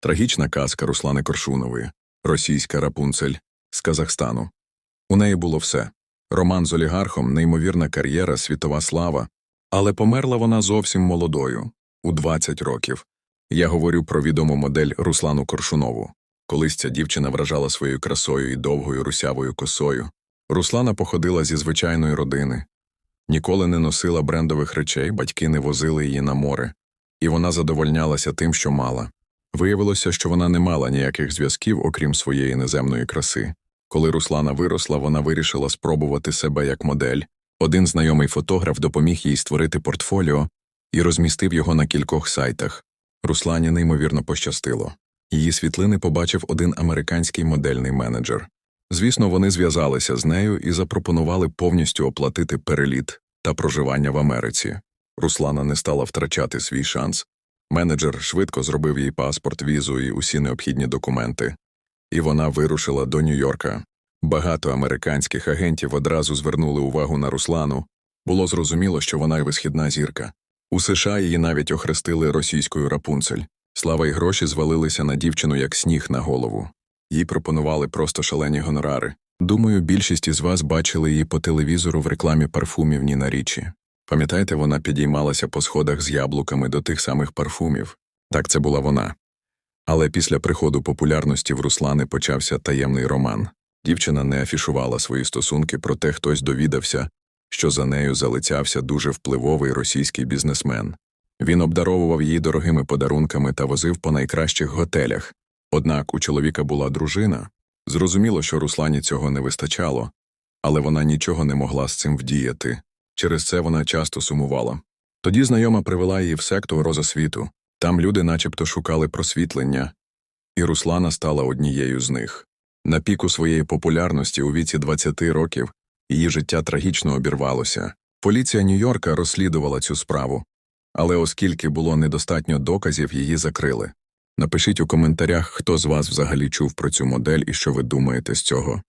Трагічна казка Руслани Коршунової, російська рапунцель з Казахстану. У неї було все роман з олігархом, неймовірна кар'єра, світова слава. Але померла вона зовсім молодою, у 20 років. Я говорю про відому модель Руслану Коршунову. Колись ця дівчина вражала своєю красою і довгою русявою косою. Руслана походила зі звичайної родини. Ніколи не носила брендових речей, батьки не возили її на море, і вона задовольнялася тим, що мала. Виявилося, що вона не мала ніяких зв'язків, окрім своєї неземної краси. Коли Руслана виросла, вона вирішила спробувати себе як модель. Один знайомий фотограф допоміг їй створити портфоліо і розмістив його на кількох сайтах. Руслані неймовірно пощастило. Її світлини побачив один американський модельний менеджер. Звісно, вони зв'язалися з нею і запропонували повністю оплатити переліт та проживання в Америці. Руслана не стала втрачати свій шанс. Менеджер швидко зробив їй паспорт, візу і усі необхідні документи. І вона вирушила до Нью-Йорка. Багато американських агентів одразу звернули увагу на Руслану. Було зрозуміло, що вона й висхідна зірка. У США її навіть охрестили російською рапунцель. Слава й гроші звалилися на дівчину як сніг на голову. Їй пропонували просто шалені гонорари. Думаю, більшість із вас бачили її по телевізору в рекламі парфумів Ніна Річі. Пам'ятаєте, вона підіймалася по сходах з яблуками до тих самих парфумів? Так, це була вона. Але після приходу популярності в Руслани почався таємний роман. Дівчина не афішувала свої стосунки, проте хтось довідався, що за нею залицявся дуже впливовий російський бізнесмен. Він обдаровував її дорогими подарунками та возив по найкращих готелях. Однак у чоловіка була дружина. Зрозуміло, що Руслані цього не вистачало, але вона нічого не могла з цим вдіяти. Через це вона часто сумувала. Тоді знайома привела її в секту розосвіту. Там люди начебто шукали просвітлення, і Руслана стала однією з них. На піку своєї популярності у віці 20 років її життя трагічно обірвалося. Поліція Нью-Йорка розслідувала цю справу, але оскільки було недостатньо доказів, її закрили. Напишіть у коментарях, хто з вас взагалі чув про цю модель і що ви думаєте з цього.